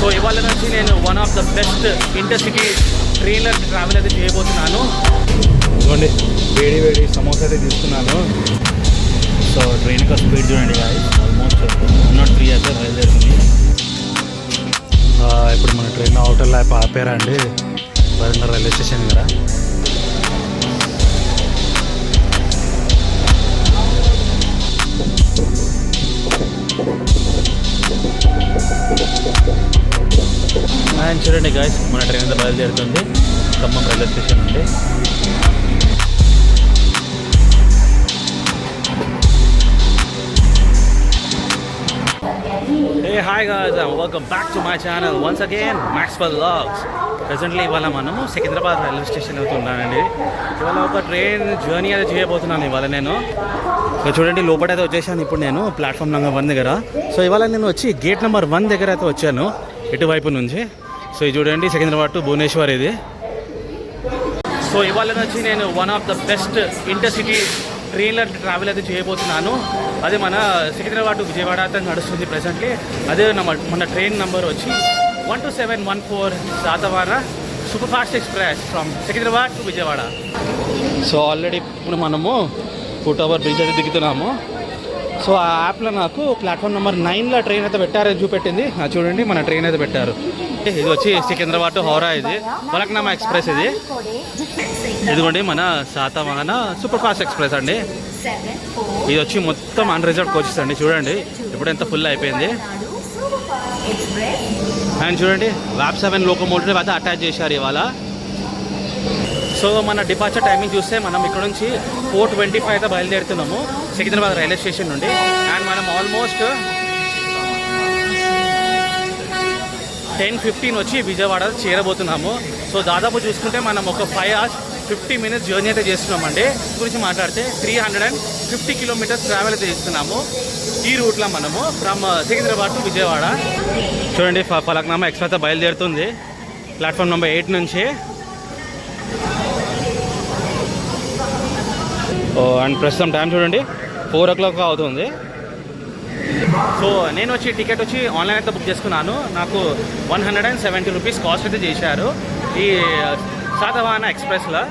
So ఇవాళ నుంచి నేను one of the best intercity ట్రైన్లో ట్రావెల్ అయితే చేయబోతున్నాను. ఇదిగోండి వేడి వేడి సమోసా అయితే తీసుకున్నాను. సో ట్రైన్ యొక్క స్పీడ్ చూడండి ఆల్మోస్ట్ వన్ నాట్ త్రీ అయితే బయలుదేరుతుంది. ఇప్పుడు మన ట్రైన్ అవుటర్ ల్యాప్ ఆపారా అండి వరంగల్ రైల్వే స్టేషన్ కదా అండ్ చూడండి గాయస్ మన ట్రైన్ అంతా బయలుదేరుతుంది. ఖమ్మం రైల్వే స్టేషన్ నుండి. Hey, hi guys, and welcome back to my channel. Once again, Maxwell Logs. Presently ఇవాళ మనము సికింద్రాబాద్ రైల్వే స్టేషన్ అవుతున్నానండి ఇవాళ ఒక ట్రైన్ జర్నీ అయితే చేయబోతున్నాను ఇవాళ నేను. చూడండి లోపల అయితే వచ్చేసాను ఇప్పుడు నేను ప్లాట్ఫామ్ నెంబర్ వన్ దగ్గర. సో ఇవాళ నేను వచ్చి గేట్ నెంబర్ వన్ దగ్గర అయితే వచ్చాను ఇటువైపు నుంచి. సో ఇది చూడండి సికింద్రాబాద్ టు భువనేశ్వర్ ఇది సో ఇవాళ నుంచి నేను one of the best intercity ట్రైన్లో ట్రావెల్ అయితే చేయబోతున్నాను. అదే మన సికింద్రాబాద్ టు విజయవాడ అయితే నడుస్తుంది ప్రెసెంట్లీ అదే మన మన ట్రైన్ నెంబర్ వచ్చి one two seven one four Satavahana super fast express from Secunderabad to Vijayawada. So already ఇప్పుడు మనము ఫుట్ ఓవర్ బ్రిడ్జ్ అయితే దిగుతున్నాము. సో ఆ యాప్లో నాకు ప్లాట్ఫామ్ నెంబర్ నైన్లో ట్రైన్ అయితే పెట్టారని చూపెట్టింది. చూడండి మన ట్రైన్ అయితే పెట్టారు. ఇది వచ్చి సికింద్రాబాద్ టు హౌరా ఇది. వలక్నామా ఎక్స్ప్రెస్ ఇది. ఇదిగోండి మన శాతవాహన సూపర్ ఫాస్ట్ ఎక్స్ప్రెస్ అండి. ఇది వచ్చి మొత్తం అన్రిజర్వ్ కోచెస్ అండి చూడండి. ఇప్పుడు ఎంత ఫుల్ అయిపోయింది. అండ్ చూడండి వ్యాప్ సెవెన్ లోకోమోటివ్ అయితే అటాచ్ చేశారు ఇవాళ. సో మన డిపార్చర్ టైమింగ్ చూస్తే మనం ఇక్కడ నుంచి ఫోర్ ట్వంటీ ఫైవ్ అయితే బయలుదేరుతున్నాము సికింద్రాబాద్ రైల్వే స్టేషన్ నుండి. అండ్ మనం ఆల్మోస్ట్ టెన్ ఫిఫ్టీన్ వచ్చి విజయవాడ చేరబోతున్నాము. సో దాదాపు చూసుకుంటే మనం ఒక five hours fifty minutes journey అయితే చేస్తున్నామండి. గురించి మాట్లాడితే three hundred and fifty kilometres travel అయితే చేస్తున్నాము. ఈ రూట్లో మనము ఫ్రమ్ సికింద్రాబాద్ టు విజయవాడ. చూడండి ఫలక్నామా ఎక్స్ప్రెస్ బయలుదేరుతుంది. ప్లాట్ఫామ్ నెంబర్ ఎయిట్ నుంచి అండ్ ప్రస్తుతం టైం చూడండి. ఫోర్ ఓ క్లాక్ అవుతుంది. సో నేను వచ్చి టికెట్ వచ్చి ఆన్లైన్ అయితే బుక్ చేసుకున్నాను. నాకు one hundred and seventy rupees cost అయితే చేశారు. ఈ శాతవాహన ఎక్స్ప్రెస్లో.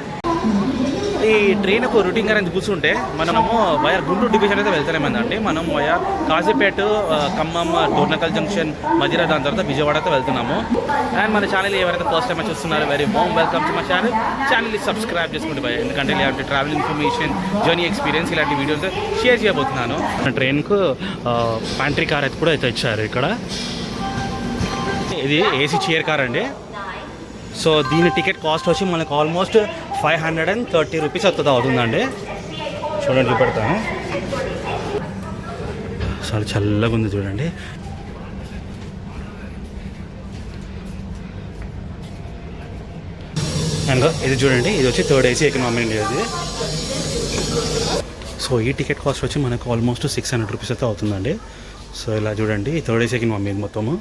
ఈ ట్రైన్ ఒక రూటింగ్ గురించి కూర్చుంటే మనము వైఆర్ గుంటూరు డివిజన్ అయితే వెళ్తున్నామండి మనం వైఆర్ కాజీపేట ఖమ్మం డోర్నకల్ జంక్షన్ మధిర దాని తర్వాత విజయవాడ వెళ్తున్నాము. అండ్ మన ఛానల్ ఎవరైతే ఫస్ట్ టైం చూస్తున్నారో very warm welcome to my channel channel subscribe చేసుకుంటే భయ ఎందుకంటే ఇలాంటి ట్రావెల్ ఇన్ఫర్మేషన్ జర్నీ ఎక్స్పీరియన్స్ ఇలాంటి వీడియోస్ షేర్ చేయబోతున్నాను. ట్రైన్కు ప్యాంట్రీ కార్ అయితే కూడా అయితే ఇచ్చారు ఇక్కడ. ఇది ఏసీ చైర్ కార్ అండి. సో దీని టికెట్ కాస్ట్ వచ్చి మనకు almost five hundred and thirty rupees అవుతుంది అవుతుందండి. చూడండి చూపెడతాను. చాలా చల్లగా ఉంది చూడండి. అండ్ ఇది చూడండి ఇది వచ్చి థర్డ్ ఏసీ ఎకనామీ అండి అది సో ఈ టికెట్ కాస్ట్ వచ్చి మనకు ఆల్మోస్ట్ సిక్స్ హండ్రెడ్ రూపీస్ అయితే అవుతుందండి. సో ఇలా చూడండి థర్డ్ ఏసీ ఎకనామీ ఇది మొత్తము.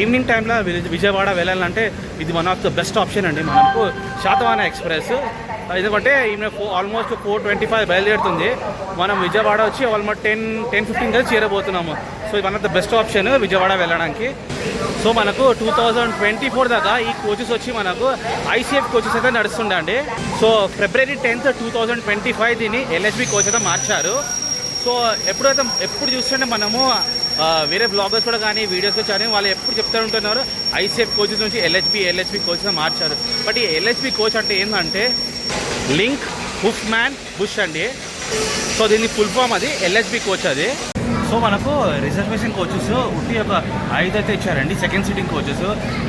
ఈవినింగ్ టైంలో విజయవాడ వెళ్ళాలంటే ఇది one of the best option అండి మనకు శాతవాన ఎక్స్ప్రెస్. ఎందుకంటే ఈమె ఆల్మోస్ట్ ఫోర్ ట్వంటీ ఫైవ్ బయలుదేరుతుంది. మనం విజయవాడ వచ్చి ఆల్మోస్ట్ టెన్ టెన్ ఫిఫ్టీన్ కలిసి చేరబోతున్నాము. సో ఇది one of the best option Vijayawada వెళ్ళడానికి. సో మనకు టూ థౌజండ్ ట్వంటీ ఫోర్ దాకా ఈ కోచెస్ వచ్చి మనకు ఐసీఎఫ్ కోచెస్ అయితే నడుస్తుండండి so February tenth two thousand twenty five దీన్ని ఎల్ఎస్బి కోచ్ అయితే మార్చారు. సో ఎప్పుడైతే ఎప్పుడు చూస్తుంటే మనము వేరే బ్లాగర్స్ కూడా కానీ వీడియోస్ కూడా కానీ వాళ్ళు ఎప్పుడు చెప్తూ ఉంటున్నారు. ఐసీఎఫ్ కోచెస్ నుంచి ఎల్హెచ్బి ఎల్హెచ్బి కోచెస్ మార్చారు. బట్ ఈ ఎల్హెచ్బి కోచ్ అంటే ఏంటంటే లింక్ హుఫ్ మ్యాన్ బుష్ అండి. సో దీని ఫుల్ ఫామ్ అది ఎల్హెచ్బి కోచ్ అది. సో మనకు రిజర్వేషన్ కోచెస్ ఉట్టి ఒక ఐదు అయితే ఇచ్చారండి second seating coaches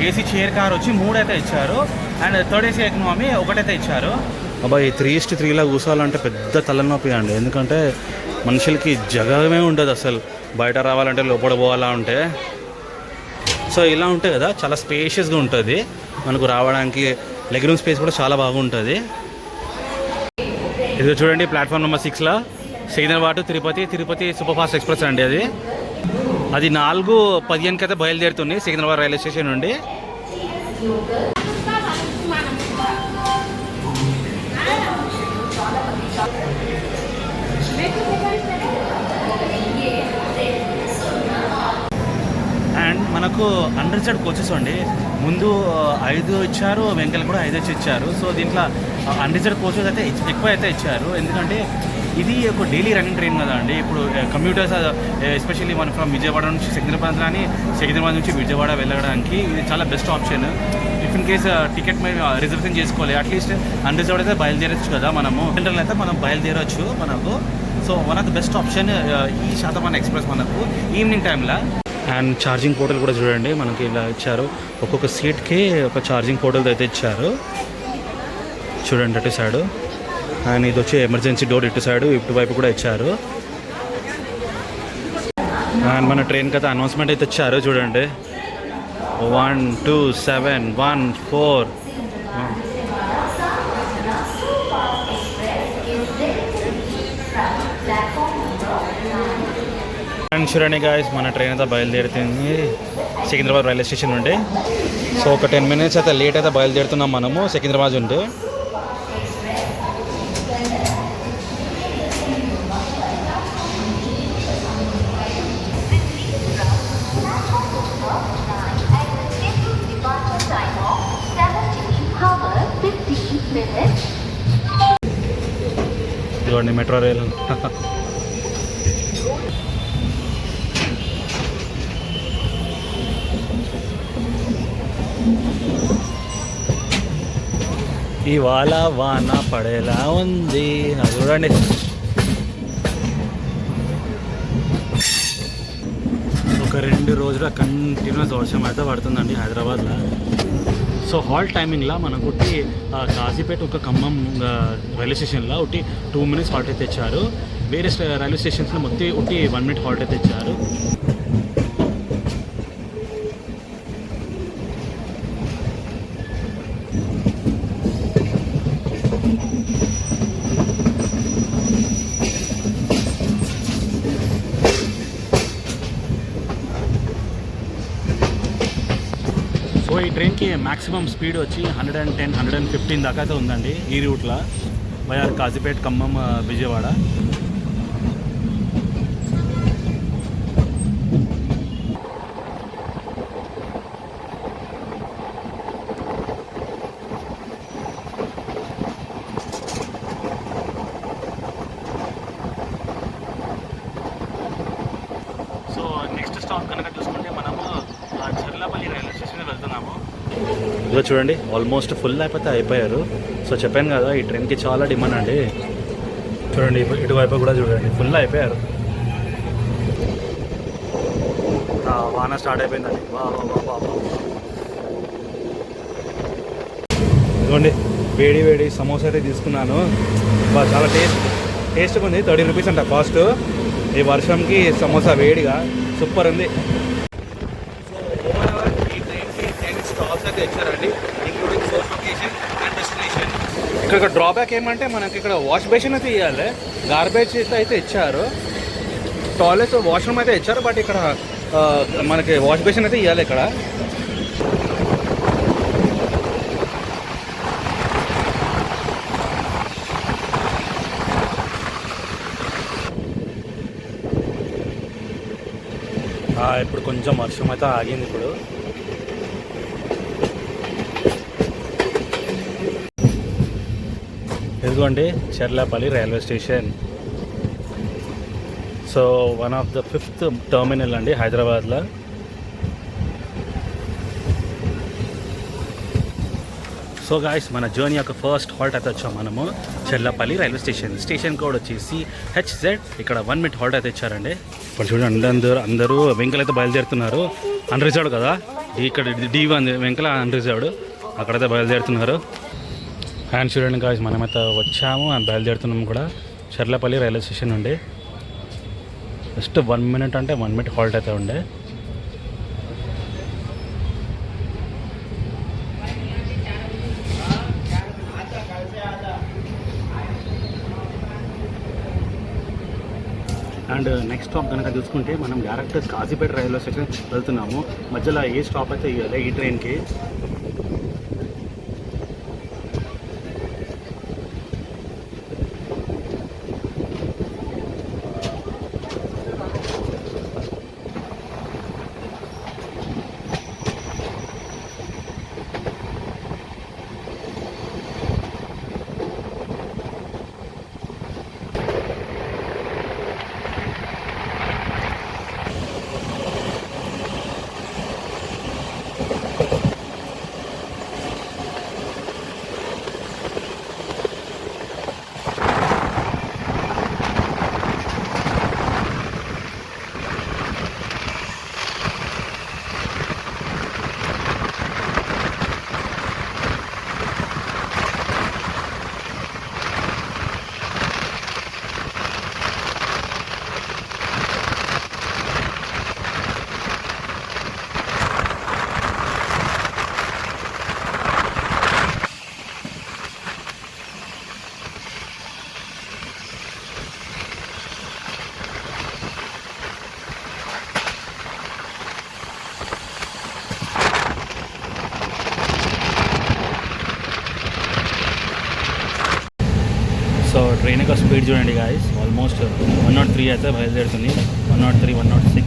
AC chair car వచ్చి మూడు అయితే ఇచ్చారు అండ్ థర్డ్ ఏసీ ఎకనామీ ఒకటైతే ఇచ్చారు. అబ్బాయి త్రీ ఇస్ట్ త్రీలా కూర్చోవాలంటే పెద్ద తలనొప్పి అండి. ఎందుకంటే మనుషులకి జగమే ఉండదు అసలు. బయట రావాలంటే లోపల పోవాలా ఉంటే సో ఇలా ఉంటాయి కదా చాలా స్పేషియస్గా ఉంటుంది. మనకు రావడానికి లెగ్ రూమ్ స్పేస్ కూడా చాలా బాగుంటుంది. ఇది చూడండి ప్లాట్ఫామ్ నెంబర్ సిక్స్లో Secunderabad Tirupati Tirupati super fast express అండి అది. అది నాలుగు పదిహేనుకి అయితే బయలుదేరుతుంది సికింద్రాబాద్ రైల్వే స్టేషన్ నుండి. మనకు అన్రిజర్డ్ కోచెస్ అండి. ముందు ఐదు ఇచ్చారు వెంకల్ కూడా ఐదు వచ్చి ఇచ్చారు. సో దీంట్లో అన్రిజర్డ్ కోచెస్ అయితే ఎక్కువ అయితే ఇచ్చారు. ఎందుకంటే ఇది ఒక డైలీ రన్నింగ్ ట్రైన్ కదా అండి. ఇప్పుడు కంప్యూటర్స్ ఎస్పెషల్లీ మన ఫ్రమ్ విజయవాడ నుంచి సికింద్రాబాద్ కానీ సికింద్రాబాద్ నుంచి విజయవాడ వెళ్ళడానికి ఇది చాలా best option if in case ticket మేము రిజర్వేషన్ చేసుకోవాలి అట్లీస్ట్ అన్రిజర్వ్డ్ అయితే బయలుదేరొచ్చు కదా మనము. జనరల్ అయితే మనం బయలుదేరొచ్చు మనకు. So one of the best option ఈ శాతమాన ఎక్స్ప్రెస్ మనకు. ఈవినింగ్ టైంలో అండ్ ఛార్జింగ్ పోర్టల్ కూడా చూడండి మనకి ఇలా ఇచ్చారు. ఒక్కొక్క సీట్కి ఒక ఛార్జింగ్ పోర్టల్ అయితే ఇచ్చారు. చూడండి అటు సైడు అండ్ ఇది వచ్చి ఎమర్జెన్సీ డోర్ ఇటు సైడు ఇటు వైపు కూడా ఇచ్చారు. అండ్ మన ట్రైన్కి కదా అనౌన్స్మెంట్ అయితే ఇచ్చారు చూడండి. One two seven one four and చూడండి గాయస్ మన ట్రైన్ అయితే బయలుదేరుతుంది. సికింద్రాబాద్ రైల్వే స్టేషన్ నుండి. సో ఒక టెన్ మినిట్స్ అయితే లేట్ అయితే బయలుదేరుతున్నాం మనము సికింద్రాబాద్ నుండి. Departure time of 17 hours 15 minutes. ఇదిగోండి మెట్రో రైల్ ఇవాళ వాన పడేలా ఉంది. అది చూడండి. ఒక రెండు రోజుల కంటిన్యూస్ వర్షం అయితే పడుతుందండి హైదరాబాద్లో. సో హాల్ టైమింగ్లో మనకు ఒకటి కాజీపేట ఒక ఖమ్మం రైల్వే స్టేషన్లో ఒకటి టూ మినిట్స్ హాల్ట్ అయితే ఇచ్చారు వేరే రైల్వే స్టేషన్స్లో మొత్తం ఒకటి వన్ మినిట్ హాల్ట్ అయితే ఇచ్చారు సో మాక్సిమం స్పీడ్ వచ్చి hundred and ten hundred and fifteen దాకా అయితే ఉందండి. ఈ రూట్లో. Via Kazipet Khammam Vijayawada so next stop కనుక చూసుకుంటే మనము ఆ, చర్లపల్లి రైల్వే స్టేషన్ వెళ్తున్నాము ఇక్కడ చూడండి. ఆల్మోస్ట్ ఫుల్ అయిపోతే అయిపోయారు. సో చెప్పాను కదా ఈ ట్రైన్కి చాలా డిమాండ్ అండి. చూడండి ఇటు- ఇటువైపు కూడా చూడండి. ఫుల్ అయిపోయారు. వాన స్టార్ట్ అయిపోయిందండి. ఇదిగోండి వేడి వేడి సమోసా అయితే తీసుకున్నాను. బా చాలా టేస్ట్ టేస్ట్గా ఉంది. థర్టీ రూపీస్ అంట కాస్ట్. ఈ వర్షంకి సమోసా వేడిగా సూపర్ ఉంది. అయితే ఇచ్చారండి including source location and destination ఇక్కడ డ్రాబ్యాక్ ఏమంటే మనకి ఇక్కడ వాష్ బేసిన్ అయితే ఇవ్వాలి గార్బేజ్ అయితే ఇచ్చారు. టాయిలెట్స్ వాష్రూమ్ అయితే ఇచ్చారు బట్ ఇక్కడ మనకి వాష్ బేసిన్ అయితే ఇవ్వాలి ఇక్కడ. ఆ, ఇప్పుడు కొంచెం వర్షం అయితే ఆగింది ఇప్పుడు. ఇదిగోండి Cherlapalli railway station. So one of the fifth terminal అండి హైదరాబాద్లో. సో గాయస్ మన జర్నీ యొక్క ఫస్ట్ హాల్ట్ అయితే వచ్చాం మనము. Cherlapalli railway station. Station code వచ్చేసి హెచ్జెడ్ ఇక్కడ వన్ మినిట్ హాల్ట్ అయితే ఇచ్చారండి. ఇప్పుడు చూడండి అందరూ అందరూ వెంకలైతే అయితే బయలుదేరుతున్నారు. అన్రిజర్వ్డ్ కదా? ఇక్కడ డి వన్ వెంకల అన్రిజర్వ్డ్ అక్కడైతే బయలుదేరుతున్నారు. అండ్ చూడండి కాజ్ మనమైతే వచ్చాము అండ్ బయలుదేరుతున్నాము కూడా. చర్లపల్లి రైల్వే స్టేషన్ నుండి. జస్ట్ వన్ మినిట్ అంటే వన్ మినిట్ హాల్ట్ అయితే ఉండే. అండ్ నెక్స్ట్ స్టాప్ కనుక చూసుకుంటే మనం డైరెక్ట్ కాజీపేట రైల్వే స్టేషన్ వెళ్తున్నాము. మధ్యలో ఏ స్టాప్ అయితే ఇవ్వాలి ఈ ట్రైన్కి ట్రైన్ యొక్క స్పీడ్ చూడండి guys almost one nought three అయితే బయలుదేరుతుంది one nought three one nought six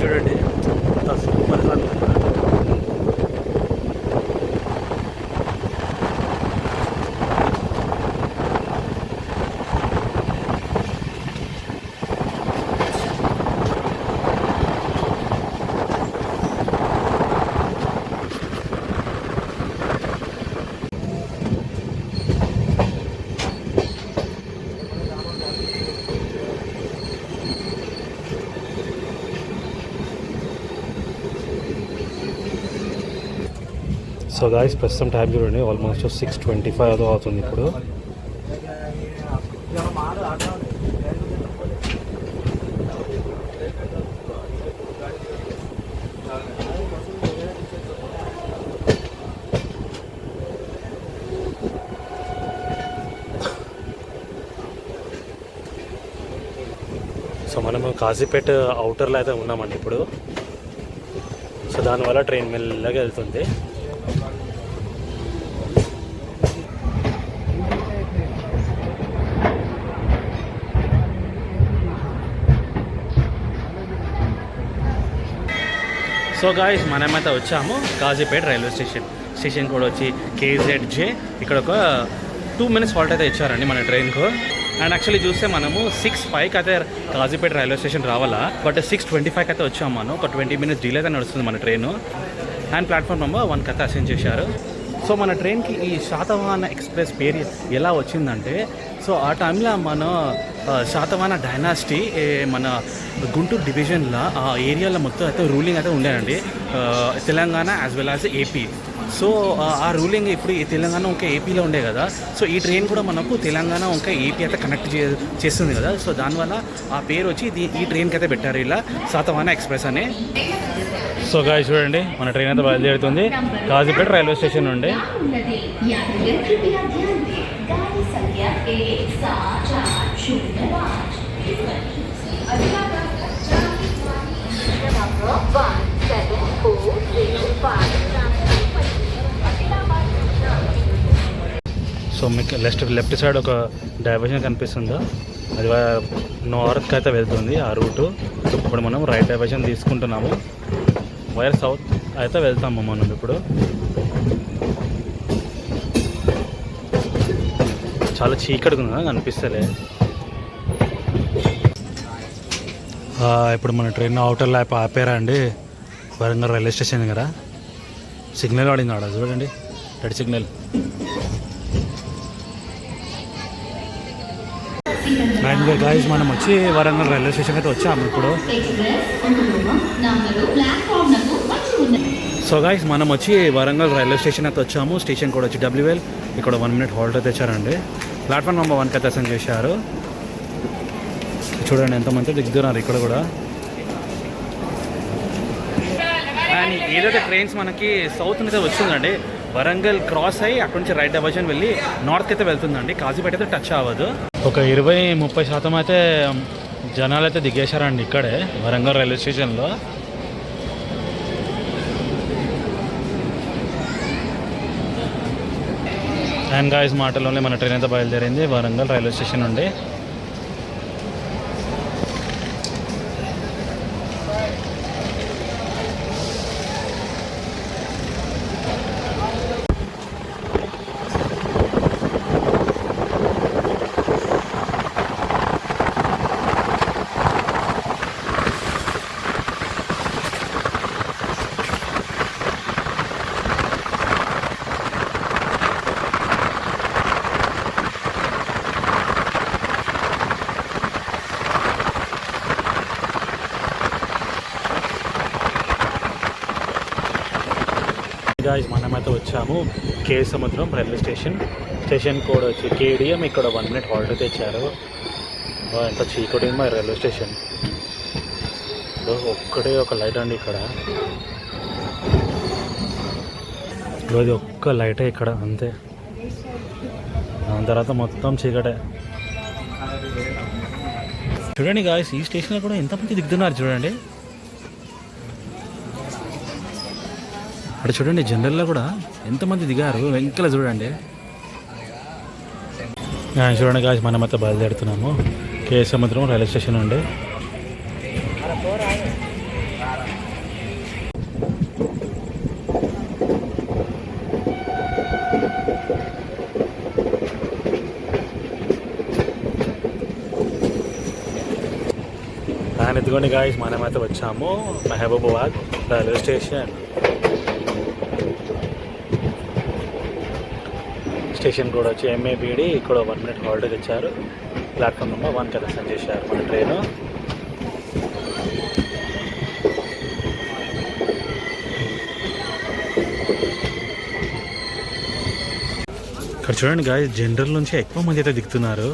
చూడండి. ఎంత సూపర్ సో గాయస్ ప్రస్తుతం టైం చూడండి ఆల్మోస్ట్ సిక్స్ ట్వంటీ ఫైవ్ అదో అవుతుంది ఇప్పుడు. సో మనము కాజీపేట అవుటర్లో అయితే ఉన్నామండి ఇప్పుడు. సో దానివల్ల ట్రైన్ మెల్లగా వెళ్తుంది. సో గాయస్ మనమైతే వచ్చాము కాజీపేట రైల్వే స్టేషన్. స్టేషన్ కూడా వచ్చి కేజెడ్ జే ఇక్కడ ఒక టూ మినిట్స్ హాల్ట్ అయితే ఇచ్చారండి మన ట్రైన్కు. అండ్ యాక్చువల్లీ చూస్తే మనము సిక్స్ ఫైవ్కి అయితే కాజీపేట రైల్వే స్టేషన్ రావాలా. బట్ సిక్స్ ట్వంటీ ఫైవ్కి అయితే వచ్చాము మనం. ఒక ట్వంటీ మినిట్స్ డిలే అయితే నడుస్తుంది మన ట్రైన్. అండ్ ప్లాట్ఫామ్ నెంబర్ వన్కి అయితే అసెండ్ చేశారు. సో మన ట్రైన్కి ఈ శాతవాహన ఎక్స్ప్రెస్ పేరు ఎలా వచ్చిందంటే సో ఆ టైంలో మన ఆ, శాతవాహన డైనాసిటీ ఏ, మన గుంటూరు డివిజన్లో ఆ ఏరియాలో మొత్తం అయితే రూలింగ్ అయితే ఉండేనండి Telangana as well as AP so ఆ, రూలింగ్ ఇప్పుడు ఈ తెలంగాణ ఇంకా ఏపీలో ఉండే కదా. సో ఈ ట్రైన్ కూడా మనకు తెలంగాణ ఇంకా ఏపీ అయితే కనెక్ట్ చే చేస్తుంది కదా. సో దానివల్ల ఆ పేరు వచ్చి ఈ ట్రైన్కి అయితే పెట్టారు ఇలా శాతవాహన ఎక్స్ప్రెస్ అని. సో గాయ చూడండి మన ట్రైన్ అయితే బయలుదేరుతుంది. కాజీపేట రైల్వే స్టేషన్ నుండి. సో మీకు లెఫ్ట్ లెఫ్ట్ సైడ్ ఒక డైవర్షన్ కనిపిస్తుందా? అది నార్త్కి అయితే వెళ్తుంది ఆ రూటు ఇప్పుడు మనం రైట్ డైవర్షన్ తీసుకుంటున్నాము. వైర్ సౌత్ అయితే వెళ్తాము మనం ఇప్పుడు. చాలా చీకటిగా కనిపిస్తలే. ఇప్పుడు మన ట్రైన్ అవుటర్ ల్యాప్ ఆపారా అండి? వరంగల్ రైల్వే స్టేషన్ దగ్గర సిగ్నల్ వాడింది ఆడ చూడండి. Red signal. అండ్ గాయస్ మనం వచ్చి వరంగల్ రైల్వే స్టేషన్ అయితే వచ్చాము ఇప్పుడు. సో గాయస్ మనం వచ్చి వరంగల్ రైల్వే స్టేషన్ అయితే వచ్చాము. స్టేషన్ కూడా వచ్చి డబ్ల్యూఎల్ ఇక్కడ వన్ మినిట్ హాల్ట్ అయితే తెచ్చారండి. ప్లాట్ఫామ్ నెంబర్ వన్కి అయితే అసెండ్ చేశారు. చూడండి ఎంతమంది దిగుతున్నారు ఇక్కడ కూడా. అండ్ ఏదైతే ట్రైన్స్ మనకి సౌత్ అయితే వస్తుందండి వరంగల్ క్రాస్ అయ్యి అక్కడ నుంచి రైట్ డైవర్షన్ వెళ్ళి నార్త్ అయితే వెళ్తుందండి. కాజీపేట అయితే టచ్ అవ్వదు. ఒక ఇరవై ముప్పై శాతం అయితే జనాలు అయితే దిగేశారండి ఇక్కడే వరంగల్ రైల్వే స్టేషన్లో. అండ్ గాయస్ మాటలోనే మన ట్రైన్ అయితే బయలుదేరింది వరంగల్ రైల్వే స్టేషన్ నుండి గాయస్ మనమైతే వచ్చాము Kesamudram railway station. Station code వచ్చి కేడిఎం ఇక్కడ వన్ మినిట్ హాల్ట్ తెచ్చారు. ఎంత చీకటి మా రైల్వే స్టేషన్. ఒక్కడే ఒక్కటే ఒక లైట్ అండి ఇక్కడ. ఇది ఒక్క లైటే ఇక్కడ అంతే. దాని తర్వాత మొత్తం చీకటే. చూడండి గాయస్ ఈ స్టేషన్లో కూడా ఎంతమంది దిగుతున్నారు చూడండి. అక్కడ చూడండి జనరల్లో కూడా ఎంతమంది దిగారు. వెంకల చూడండి. చూడండి కాదు మనమైతే బయలుదేరుతున్నాము. కే సముద్రం రైల్వే స్టేషన్ నుండి. ఎత్తుకొని గాయస్ మనమైతే వచ్చాము. Mahabubabad railway station. స్టేషన్ కూడా వచ్చి ఎంఏబిడి ఇక్కడ వన్ మినిట్ హాల్ట్ ఇచ్చారు ప్లాట్ఫామ్ నెంబర్ వన్ కదా చేశారు మన ట్రైన్ ఇక్కడ చూడండి గాయ జనరల్ నుంచి ఎక్కువ మంది అయితే దిగుతున్నారు.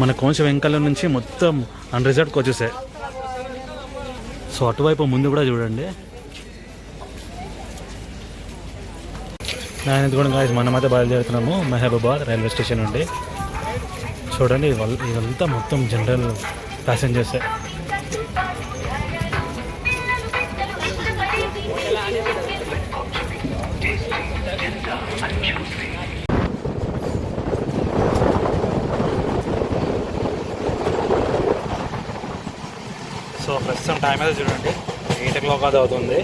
మన కోంచ వెంకల నుంచి మొత్తం అన్రిజర్వ్డ్ కోచెసే సో అటువైపు ముందు కూడా చూడండి. ఆయన కూడా గాయస్ మనమైతే బయలుదేరుతున్నాము మహబూబాద్ రైల్వే స్టేషన్ నుండి. చూడండి ఇదంతా మొత్తం జనరల్ ప్యాసింజర్సే సో ప్రస్తుతం టైం అయితే చూడండి. ఎయిట్ ఓ క్లాక్ అది అవుతుంది.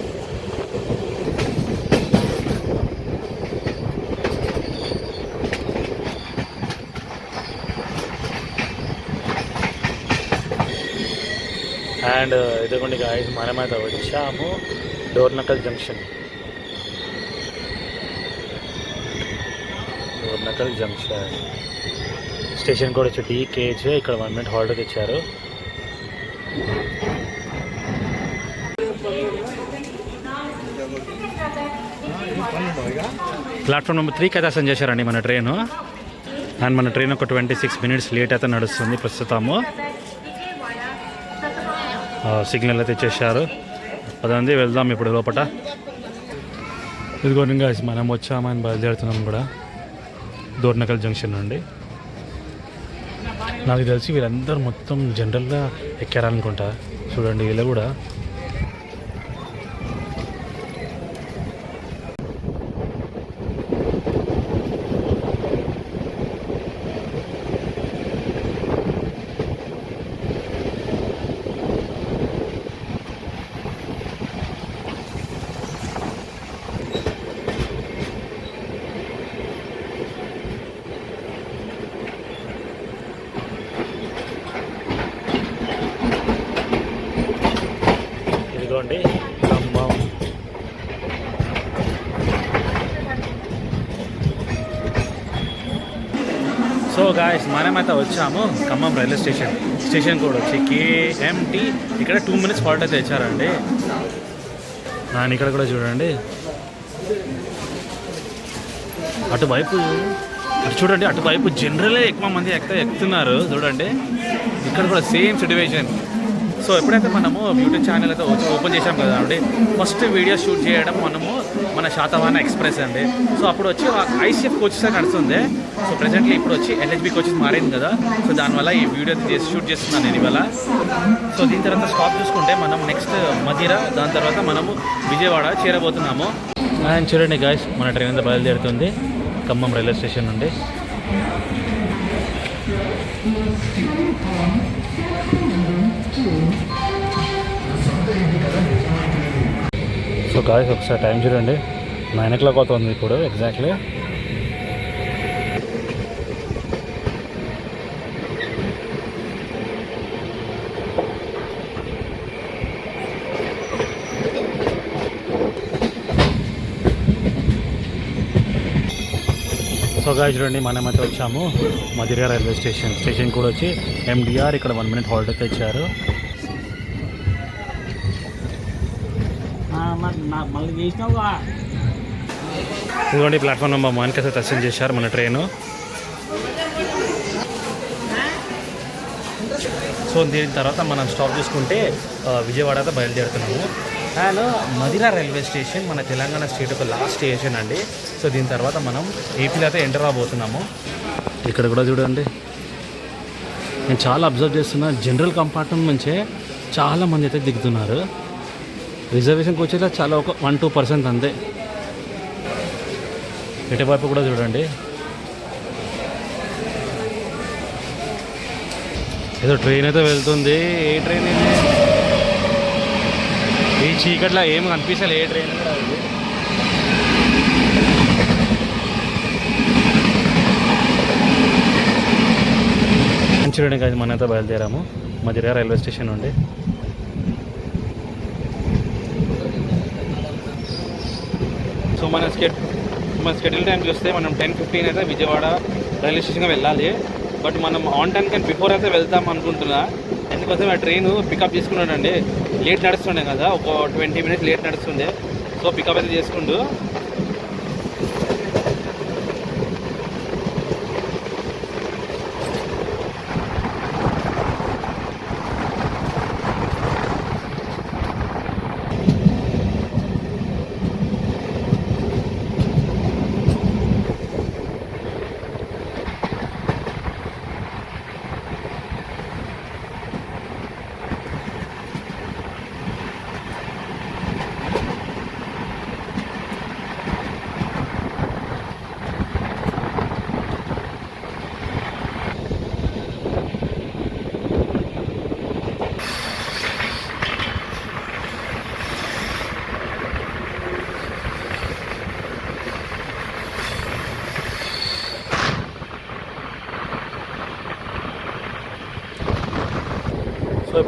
అండ్ ఇదిగోండి గాయస్ మనమైతే వచ్చాము. Dornakal junction. Dornakal junction. Station కూడా వచ్చి టీకేజ్. ఇక్కడ వన్ మినిట్ హాల్ట్ ఇచ్చారు ప్లాట్ఫామ్ నెంబర్ త్రీ అయితే సెండ్ చేశారండి మన ట్రైన్. అండ్ మన ట్రైన్ ఒక ట్వంటీ సిక్స్ మినిట్స్ లేట్ అయితే నడుస్తుంది ప్రస్తుతము. సిగ్నల్ అయితే ఇచ్చేసారు పదండి వెళ్దాం ఇప్పుడు లోపల ఇదిగోండి గాయస్ మనం వచ్చామని బయలుదేరుతున్నాం కూడా. దూర్నకల్ జంక్షన్ నుండి. నాకు తెలిసి వీళ్ళందరూ మొత్తం జనరల్గా ఎక్కారనుకుంటా. చూడండి వీళ్ళు కూడా ఇదిగోండి ఖమ్మం సో గాయస్ మనమైతే వచ్చాము ఖమ్మం రైల్వే స్టేషన్. స్టేషన్ కూడా వచ్చి కేఎంటి ఇక్కడ టూ మినిట్స్ ఫాల్ట్ అయితే ఇచ్చారండి నాన్న ఇక్కడ కూడా చూడండి. అటువైపు అటు చూడండి అటువైపు జనరలే ఎక్కువ మంది ఎక్కడ ఎక్కుతున్నారు. చూడండి. ఇక్కడ కూడా సేమ్ సిచ్యువేషన్ సో ఎప్పుడైతే మనము యూట్యూబ్ ఛానల్ అయితే వచ్చి ఓపెన్ చేసాం కదా అండి ఫస్ట్ వీడియో షూట్ చేయడం మనము మన శాతవాహన ఎక్స్ప్రెస్ అండి. సో అప్పుడు వచ్చి ఐసీఎఫ్ కోచెస్ నడుస్తుంది. సో ప్రెసెంట్లీ ఇప్పుడు వచ్చి ఎల్హెచ్బి కోచెస్ మారింది కదా. సో దానివల్ల ఈ వీడియో చేసి షూట్ చేస్తున్నాను నేను ఇవాళ. సో దీని తర్వాత స్టాప్ చూసుకుంటే మనం నెక్స్ట్ మధిర దాని తర్వాత మనము విజయవాడ చేరబోతున్నాము. అండ్ చూడండి గాయస్ మన ట్రైన్ అంతా బయలుదేరుతుంది. ఖమ్మం రైల్వే స్టేషన్ నుండి. సో గాయస్ ఒకసారి టైం చూడండి. నైన్ ఓ క్లాక్ అవుతుంది ఇప్పుడు ఎగ్జాక్ట్లీ సో గాయ చూడండి మనమైతే వచ్చాము. మదిరా రైల్వే స్టేషన్ స్టేషన్ కూడా వచ్చి ఎండిఆర్ ఇక్కడ వన్ మినిట్ హాల్ట్ అయితే ఇచ్చారు. ఇదిగోండి ప్లాట్ఫామ్ నెంబర్ వన్కి అయితే దర్శనం చేశారు మన ట్రైను సో దీని తర్వాత మనం స్టాప్ చూసుకుంటే విజయవాడ అయితే బయలుదేరుతున్నాము. అండ్ మదిరా రైల్వే స్టేషన్ మన తెలంగాణ స్టేట్ ఒక లాస్ట్ స్టేషన్ అండి. సో దీని తర్వాత మనం ఏపీలో అయితే ఎంటర్ అవబోతున్నాము ఇక్కడ కూడా చూడండి. నేను చాలా అబ్జర్వ్ చేస్తున్నా జనరల్ కంపార్ట్మెంట్ నుంచే చాలా మంది అయితే దిగుతున్నారు. రిజర్వేషన్కి వచ్చేలా చాలా ఒక వన్ టూ పర్సెంట్ అంతే. ఇటువైపు కూడా చూడండి. ఏదో ట్రైన్ అయితే వెళ్తుంది. ఏ ట్రైన్ ఇది? ఈ చీకట్లో ఏం కనిపించలే ఏ ట్రైన్ కూడా చూడండి కాదు మనైతే బయలుదేరాము. మధ్య రైల్వే స్టేషన్ నుండి. సో మన స్కెడ్ మన స్కెడ్యూల్ టైం చూస్తే మనం టెన్ ఫిఫ్టీన్ అయితే విజయవాడ రైల్వే స్టేషన్కి వెళ్ళాలి. బట్ మనం ఆన్ టైం కానీ బిఫోర్ అయితే వెళ్తాం అనుకుంటున్నా. ఎందుకోసం ఆ ట్రైన్ పికప్ చేసుకున్నాడండి. లేట్ నడుస్తుండే కదా ఒక ట్వంటీ మినిట్స్ లేట్ నడుస్తుండే. సో పికప్ అయితే చేసుకుంటూ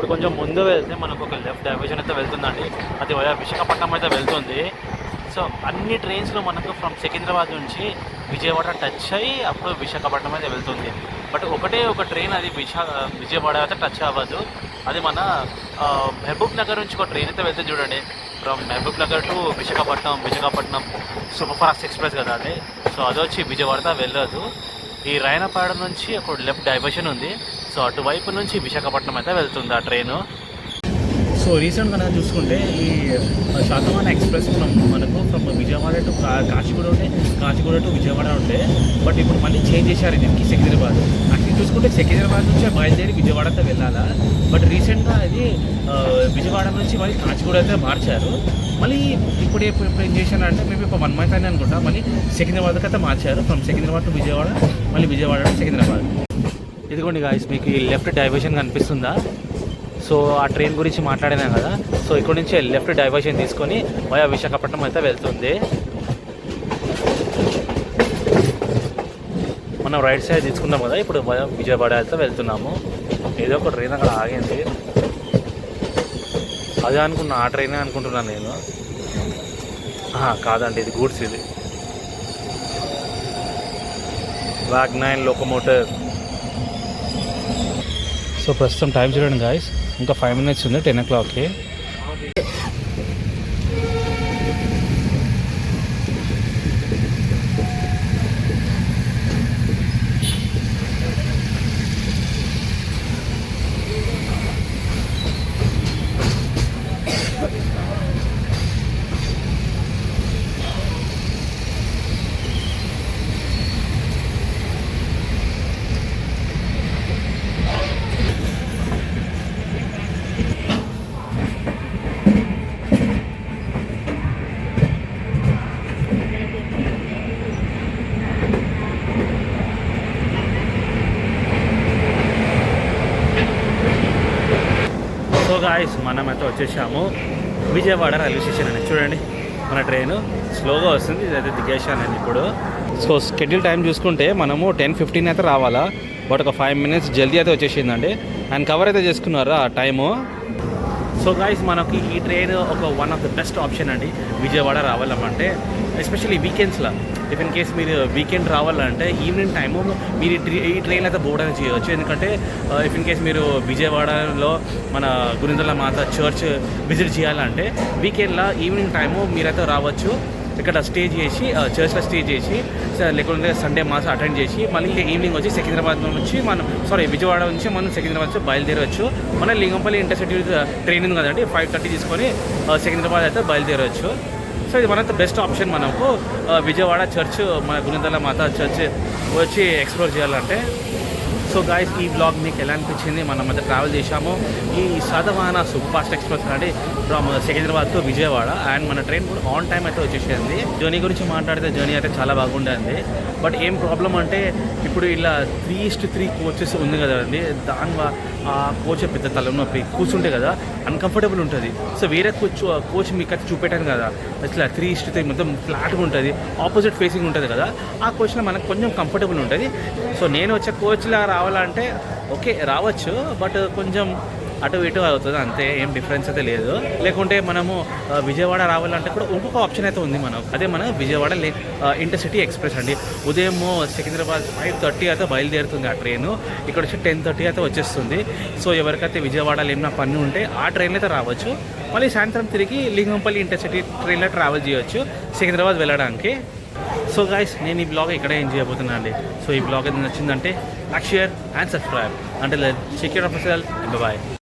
ఇప్పుడు కొంచెం ముందు వెళ్తే మనకు ఒక లెఫ్ట్ డైవర్షన్ అయితే వెళ్తుందండి. అది విశాఖపట్నం అయితే వెళ్తుంది. సో అన్ని ట్రైన్స్లో మనకు ఫ్రమ్ సికింద్రాబాద్ నుంచి విజయవాడ టచ్ అయ్యి అప్పుడు విశాఖపట్నం అయితే వెళ్తుంది. బట్ ఒకటే ఒక ట్రైన్ అది విశా విజయవాడ అయితే టచ్ అవ్వదు. అది మన మహబూబ్ నగర్ నుంచి ఒక ట్రైన్ అయితే వెళ్తే చూడండి. From Mahabubnagar to Visakhapatnam Visakhapatnam super fast express కదా అండి సో అది వచ్చి విజయవాడ వెళ్ళదు. ఈ రాయనపాడ నుంచి ఒక లెఫ్ట్ డైవర్షన్ ఉంది. సో అటువైపు నుంచి విశాఖపట్నం అయితే వెళ్తుంది ఆ ట్రైను. సో రీసెంట్గా కనుక చూసుకుంటే ఈ శాతమాన ఎక్స్ప్రెస్ మనం మనకు ఫ్రమ్ విజయవాడ టు కాచిగూడ ఉంటే కాచిగూడ టు విజయవాడ ఉంటే బట్ ఇప్పుడు మళ్ళీ చేంజ్ చేశారు దీనికి సికింద్రాబాద్. యాక్చువల్లీ చూసుకుంటే సికింద్రాబాద్ నుంచే బయలుదేరి అయితే వెళ్ళాలా? బట్ రీసెంట్గా ఇది విజయవాడ నుంచి మళ్ళీ కాచిగూడ అయితే మార్చారు. మళ్ళీ ఇప్పుడు ఇప్పుడు ఇప్పుడు ఏం చేశారంటే మేము ఇప్పుడు వన్ మంత్ అని అనుకుంటా మళ్ళీ సికింద్రాబాద్కి అయితే మార్చారు. ఫ్రమ్ సికింద్రాబాద్ టు విజయవాడ మళ్ళీ విజయవాడ టు సికింద్రాబాద్. ఇదిగోండి గాయస్ మీకు ఈ లెఫ్ట్ డైవర్షన్ కనిపిస్తుందా? సో ఆ ట్రైన్ గురించి మాట్లాడినాం కదా. సో ఇక్కడ నుంచి లెఫ్ట్ డైవర్షన్ తీసుకొని వయా విశాఖపట్నం అయితే వెళ్తుంది. మనం రైట్ సైడ్ తీసుకున్నాం కదా ఇప్పుడు వయా విజయవాడ అయితే వెళ్తున్నాము. ఏదో ఒక ట్రైన్ అక్కడ ఆగింది. అదే అనుకున్నా ఆ ట్రైనే అనుకుంటున్నాను నేను. ఆహా, కాదండి ఇది గూడ్స్ ఇది. వాగ్ నైన్ లోకోమోటర్. సో ప్రస్తుతం టైం చూడండి గాయస్ ఇంకా ఫైవ్ మినిట్స్ ఉంది టెన్ ఓ క్లాక్కి సో గాయస్ మనమైతే వచ్చేసాము. విజయవాడ రైల్వే స్టేషన్ అని చూడండి మన ట్రైన్. స్లోగా వస్తుంది. ఇదైతే దిగేశాను నేను ఇప్పుడు. సో షెడ్యూల్ టైం చూసుకుంటే మనము టెన్ ఫిఫ్టీన్ అయితే రావాలా. బట్ ఒక ఫైవ్ మినిట్స్ జల్దీ అయితే వచ్చేసిందండి. అండ్ కవర్ అయితే చేసుకున్నారు ఆ టైము? సో గాయస్ మనకి ఈ ట్రైన్ ఒక one of the best option అండి. విజయవాడ రావాలమంటే ఎస్పెషల్లీ వీకెండ్స్లో ఇఫ్ ఇన్ కేస్ మీరు వీకెండ్ రావాలంటే ఈవినింగ్ టైము మీరు ఈ ఈ ట్రైన్ అయితే బోర్డ్ అనేది చేయవచ్చు. ఎందుకంటే ఇఫ్ ఇన్ కేస్ మీరు విజయవాడలో మన గురిందల మాత చర్చ్ విజిట్ చేయాలంటే వీకెండ్లో ఈవినింగ్ టైము మీరైతే రావచ్చు. ఇక్కడ స్టే చేసి చర్చ్లో స్టే చేసి లేకుంటే సండే మాస్ అటెండ్ చేసి మళ్ళీ ఈవినింగ్ వచ్చి సికింద్రాబాద్ నుంచి మనం సారీ విజయవాడ నుంచి మనం సికింద్రాబాద్ నుంచి బయలుదేరవచ్చు మన లింగంపల్లి ఇంటర్సిటీ ట్రైన్ ఉంది కదండి ఫైవ్ థర్టీ తీసుకొని సికింద్రాబాద్ అయితే బయలుదేరవచ్చు సో ఇది one of the best option మనకు విజయవాడ చర్చ్ మన గుణదల మాత చర్చ్ వచ్చి ఎక్స్ప్లోర్ చేయాలంటే సో గాయస్ ఈ బ్లాగ్ మీకు ఎలా అనిపించింది? మనం మధ్య ట్రావెల్ చేశాము. ఈ శాతవాహన సూపర్ ఫాస్ట్ ఎక్స్ప్రెస్ అంటే from Secunderabad to Vijayawada. And మన ట్రైన్ కూడా ఆన్ టైం అయితే వచ్చేసింది. జర్నీ గురించి మాట్లాడితే జర్నీ అయితే చాలా బాగుండేది. బట్ ఏం ప్రాబ్లం అంటే ఇప్పుడు ఇలా త్రీ ఇస్ట్ త్రీ కోచెస్ ఉంది కదండి దాని ఆ కోచ్ పెద్ద తలనొప్పి కూర్చుంటే కదా అన్కంఫర్టబుల్ ఉంటుంది. సో వేరే కోచ్ కోచ్ మీకు అయితే చూపెట్టాను కదా. అట్లా త్రీ ఇస్ట్ త్రీ మొత్తం ఫ్లాట్గా ఉంటుంది. ఆపోజిట్ ఫేసింగ్ ఉంటుంది కదా. ఆ కోచ్లో మనకు కొంచెం కంఫర్టబుల్ ఉంటుంది. సో నేను వచ్చే కోచ్లో రావాలంటే ఓకే రావచ్చు బట్ కొంచెం అటు ఇటు అవుతుంది అంతే ఏం డిఫరెన్స్ అయితే లేదు. లేకుంటే మనము విజయవాడ రావాలంటే కూడా ఇంకొక ఆప్షన్ అయితే ఉంది మనం అదే మన విజయవాడ లే ఇంటర్సిటీ ఎక్స్ప్రెస్ అండి. ఉదయం సికింద్రాబాద్ ఫైవ్ థర్టీ అయితే బయలుదేరుతుంది ఆ ట్రైన్ ఇక్కడ వచ్చి టెన్ థర్టీ అయితే వచ్చేస్తుంది. సో ఎవరికైతే విజయవాడలో ఏమైనా పని ఉంటే ఆ ట్రైన్లో అయితే రావచ్చు. మళ్ళీ సాయంత్రం తిరిగి లింగంపల్లి ఇంటర్సిటీ ట్రైన్లో ట్రావెల్ చేయొచ్చు. సికింద్రాబాద్ వెళ్ళడానికి. సో గాయస్ నేను ఈ బ్లాగ్ ఇక్కడే ఏం చేయబోతున్నా అండి సో ఈ బ్లాగ్ ఏదైనా నచ్చిందంటే లైక్ షేర్ అండ్ సబ్స్క్రైబ్ అంటే చెక్ ఆఫ్ బాయ్